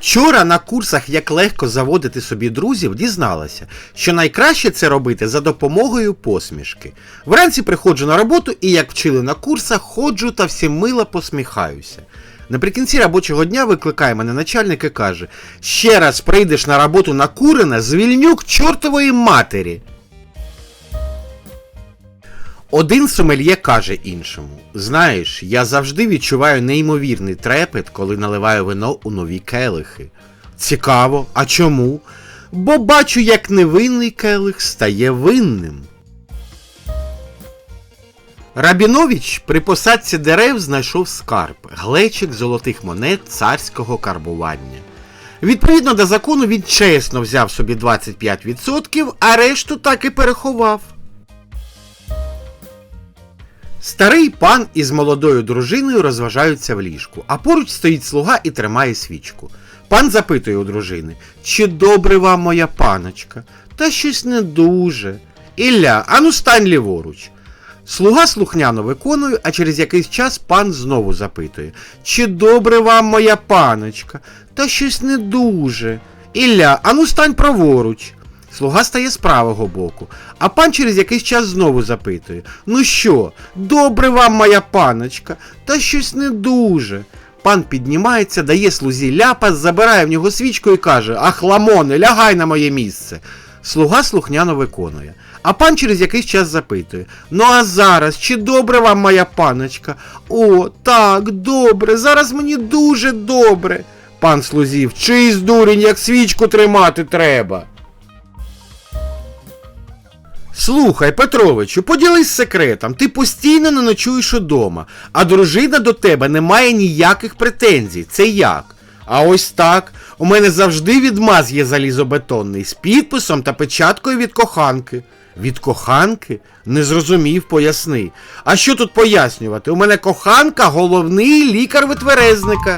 Вчора на курсах Як легко заводити собі друзів дізналася, що найкраще це робити за допомогою посмішки. Вранці приходжу на роботу і, як вчили на курсах, ходжу та всім мило посміхаюся. Наприкінці робочого дня викликає мене начальник і каже: ще раз прийдеш на роботу накурена, звільню к чортової матері. Один сомельє каже іншому: Знаєш, я завжди відчуваю неймовірний трепет, коли наливаю вино у нові келихи. Цікаво, а чому? Бо бачу, як невинний келих стає винним. Рабінович при посадці дерев знайшов скарб, глечик золотих монет царського карбування. Відповідно до закону, він чесно взяв собі 25%, а решту так і переховав. Старий пан із молодою дружиною розважаються в ліжку, а поруч стоїть слуга і тримає свічку. Пан запитує у дружини, чи добре вам моя паночка? Та щось не дуже. Ілля, ану стань ліворуч. Слуга слухняно виконує, а через якийсь час пан знову запитує, чи добре вам моя паночка? Та щось не дуже. Ілля, ану стань праворуч. Слуга стає з правого боку, а пан через якийсь час знову запитує: Ну що, добре вам моя паночка? Та щось не дуже. Пан піднімається, дає слузі ляпас, забирає в нього свічку і каже: Ах, ламоне, лягай на моє місце. Слуга слухняно виконує. А пан через якийсь час запитує: Ну а зараз, чи добре вам моя паночка? О, так, добре, зараз мені дуже добре. Пан слузі, вчись, дурень, як свічку тримати треба. Слухай, Петровичу, поділись секретом. Ти постійно не ночуєш удома, а дружина до тебе не має ніяких претензій. Це як? А ось так. У мене завжди відмаз є залізобетонний з підписом та печаткою від коханки. Від коханки? Не зрозумів, поясни. А що тут пояснювати? У мене коханка головний лікар витверезника.